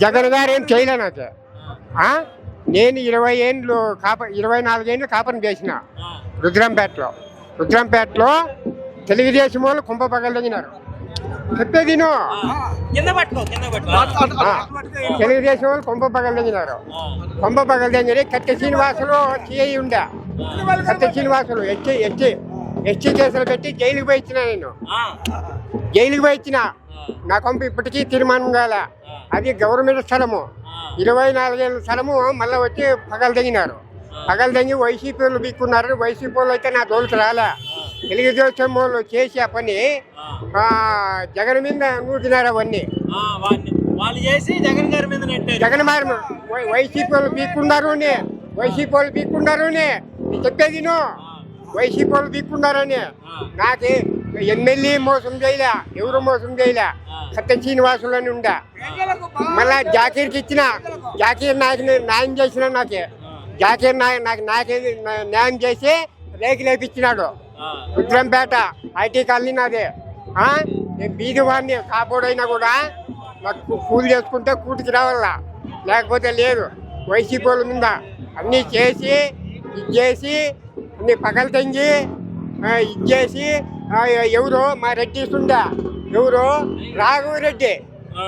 జగన్ గారు ఏం చేయలే నాకు? నేను ఇరవై ఏండ్లు కాప ఇరవై నాలుగేండ్లు కాపని చేసిన రుద్రంపేటలో. రుద్రంపేటలో తెలుగుదేశం వాళ్ళు కుంభ పగలగినారు చెప్పేది తెలుగుదేశం వాళ్ళు కుంభ పగలగినారు ఆ, కొంప పగలదని కట్టె శ్రీనివాసులు సిఐ ఉండే. కట్టె శ్రీనివాసులు ఎస్టీ ఎస్టీ ఎస్టీ కేసులు పెట్టి జైలుకి పోయి ఇచ్చిన నేను జైలుకి పోయి ఇచ్చిన నా కొంప ఇప్పటికీ తీర్మానం కాల. అది గవర్నమెంట్ స్థలము. ఇరవై నాలుగేళ్ళ స్థలము మళ్ళీ వచ్చి పగలు తెగినారు. పగలు తెగి వైసీపీ వాళ్ళు బీక్కున్నారు. వైసీపీ వాళ్ళు అయితే నా తోలుకు రాలే. తెలుగుదేశం వాళ్ళు చేసి ఆ పని జగన్ మీద నూటినారు అవన్నీ. వాళ్ళు చేసి జగన్ గారి మీద జగన్ వైసీపీ వాళ్ళు బీక్కున్నారు వైసీపీ వాళ్ళు బీక్కున్నారు నేను చెప్పేది విను. వైసీపీ వాళ్ళు బీక్కున్నారని నాకు ఎమ్మెల్యే మోసం చేయలే ఎవరు మోసం చేయలే సత్య శ్రీనివాసులు అని ఉండే మళ్ళా జాకీర్కి ఇచ్చిన జాకీర్ నాకు న్యాయం చేసిన నాకే. జాకీర్ నాకు నాకే న్యాయం చేసి రేకులు వేపించినాడు రుద్రంపేట ఐటీ కాలనీ నాది? నేను బీది వాడిని కాపోడైనా కూడా నాకు కూలి చేసుకుంటే కూటికి రావాలా? లేకపోతే లేదు. వైసీపీ వాళ్ళ మీద అన్నీ చేసి ఇది చేసి పగలు తెంగి ఆ, ఇది చేసి ఆ, ఎవరు మా రెడ్డి ఉండే ఎవరు? రాఘవరెడ్డి.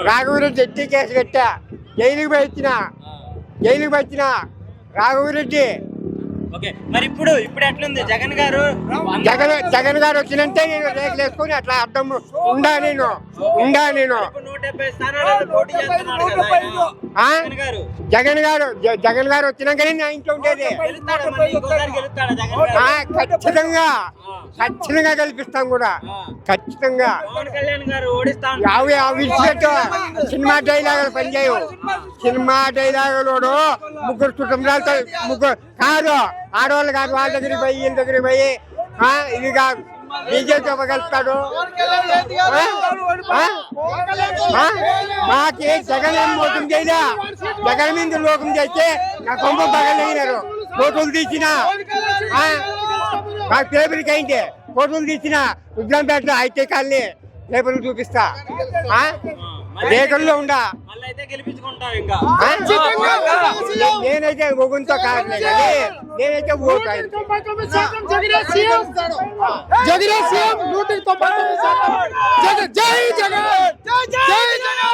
రాఘవరెడ్డి ఎట్టి కేసు కట్టా? జైలుకి ఇచ్చిన జైలుకి ఇచ్చిన రాఘవరెడ్డి. ఓకే మరి ఇప్పుడు ఇప్పుడు ఎట్లుంది? జగన్ గారు జగన్ జగన్ గారు వచ్చినంటే నేను రేకులు వేసుకొని అట్లా అర్థం ఉండా నేను ఉండా నేను? జగన్ గారు. జగన్ గారు వచ్చినాకనే నా ఇంట్లో ఉండేది. ఖచ్చితంగా ఖచ్చితంగా కల్పిస్తాం కూడా. ఖచ్చితంగా. పవన్ కళ్యాణ్ గారు ఓడిస్తా అవి అవి సినిమా డైలాగులు పనిచేయవు. సినిమా డైలాగులోడు ముగ్గురు కుటుంబాలతో ముగ్గురు కాదు ఆడవాళ్ళు కాదు వాళ్ళ దగ్గరికి పోయి వీళ్ళ దగ్గరికి పోయి ఇది కాదు బీజేపీ ఇవ్వగలుగుతాడు ఆ? మాకి జగన్ ఏం మోసం చేయలే జగన్ మీద లోకం చేస్తే నా కొంప పగలగినారు ఫోటోలు తీసిన. ఆ? మా పేపర్కి అయింది ఫోటోలు తీసిన. ఉద్దంపేట ఐటీ కాలనీ పేపర్లు చూపిస్తా. రేఖల్లో ఉండా. నేనైతే ఒగుంతో కాదులే కానీ నేనైతే ఓటు జగన్. జై జగన్. జై జగన్.